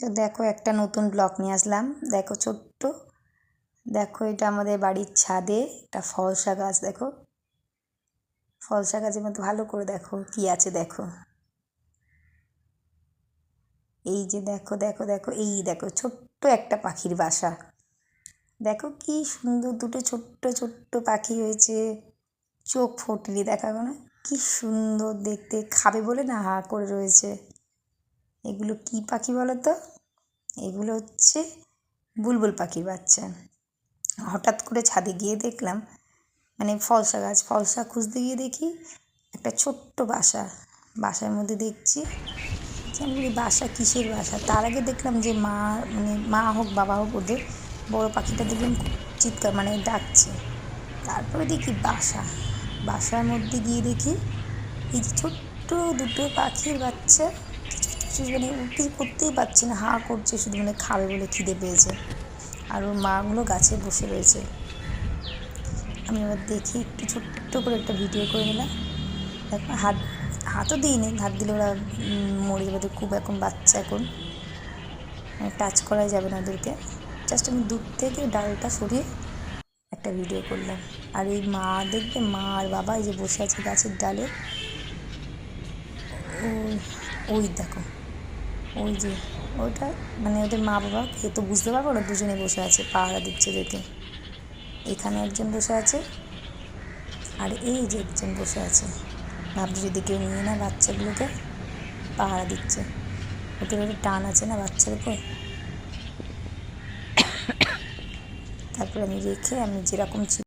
তো দেখো একটা নতুন ব্লক নিয়ে আসলাম। দেখো ছোট্ট। দেখো এটা আমাদের বাড়ির ছাদে একটা ফলসা গাছ, দেখো। ফলসা গাছের মধ্যে ভালো করে দেখো কি আছে, দেখো। এই যে দেখো দেখো দেখো, এই দেখো ছোট্ট একটা পাখির বাসা। দেখো কি সুন্দর দুটো ছোট্ট ছোট্ট পাখি হয়েছে। চোখ ফোটলি দেখা না। কি সুন্দর দেখতে। খাবে বলে না হা করে রয়েছে। এগুলো কি পাখি বলো তো এগুলো হচ্ছে বুলবুল পাখির বাচ্চা। হঠাৎ করে ছাদে গিয়ে দেখলাম মানে ফলসা গাছ, ফলসা খুঁজতে গিয়ে দেখি একটা ছোট্ট বাসা। বাসার মধ্যে দেখছি বলি বাসা কিসের বাসা। তার আগে দেখলাম যে মা মানে মা হোক, বাবা হোক, ওদের বড় পাখিটা দেখলাম খুব চিৎকার মানে ডাকছে। তারপরে দেখি বাসা। বাসার মধ্যে গিয়ে দেখি এই ছোট্ট দুটো পাখির বাচ্চা। কিছু মানে কিছু করতেই পারছে না, হা করছে, শুধু মানে খাবে বলে খিদে পেয়েছে। আর ওর মাগুলো গাছে বসে রয়েছে। আমি এবার দেখি, একটু ছোট্ট করে একটা ভিডিও করে নিলাম। দেখো, হাত হাতও দিইনি, হাত দিলে ওরা মরে যাবে। খুব এখন বাচ্চা এখন। মানে টাচ করাই যাবে না ওদেরকে। জাস্ট আমি দূর থেকে ডালটা সরিয়ে একটা ভিডিও করলাম। আর এই মা, দেখবে মা আর বাবা এই যে বসে আছে গাছের ডালে। ওই দেখো। ওই যে ওইটা মানে ওদের মা বাবা কে তো বুঝতে পারব না দুজনে বসে আছে, পাহারা দিচ্ছে দেখে এখানে একজন বসে আছে, আর এই যে একজন বসে আছে। ভাবছি যদি কেউ নিয়ে না বাচ্চাগুলোকে, পাহারা দিচ্ছে। ওদের ওদের টান আছে না বাচ্চার উপর? তারপরে আমি রেখে আমি যেরকম